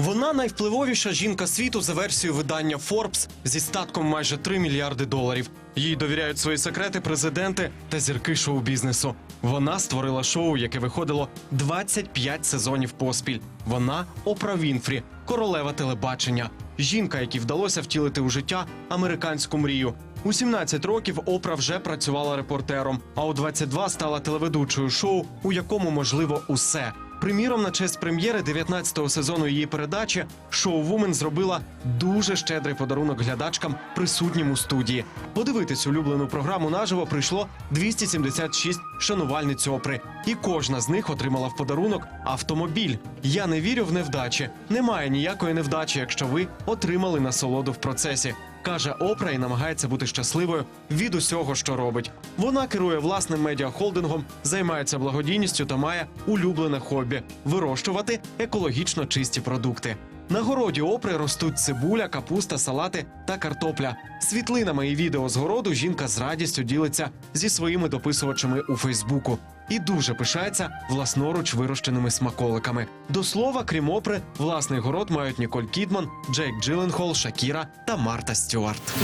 Вона найвпливовіша жінка світу за версією видання Forbes зі статком майже 3 мільярди доларів. Їй довіряють свої секрети президенти та зірки шоу-бізнесу. Вона створила шоу, яке виходило 25 сезонів поспіль. Вона Опра Вінфрі, королева телебачення. Жінка, якій вдалося втілити у життя американську мрію. У 17 років Опра вже працювала репортером, а у 22 стала телеведучою шоу, у якому можливо усе. Приміром, на честь прем'єри 19-го сезону її передачі шоу Вумен зробила дуже щедрий подарунок глядачкам, присутнім у студії. Подивитись улюблену програму наживо прийшло 276 шанувальниць опри, і кожна з них отримала в подарунок автомобіль. Я не вірю в невдачі. Немає ніякої невдачі, якщо ви отримали насолоду в процесі. Каже Опра і намагається бути щасливою від усього, що робить. Вона керує власним медіахолдингом, займається благодійністю та має улюблене хобі вирощувати екологічно чисті продукти. На городі опри ростуть цибуля, капуста, салати та картопля. Світлинами і відео з городу жінка з радістю ділиться зі своїми дописувачами у Фейсбуку і дуже пишається власноруч вирощеними смаколиками. До слова, крім опри, власний город мають Ніколь Кідман, Джейк Джилленхол, Шакіра та Марта Стюарт.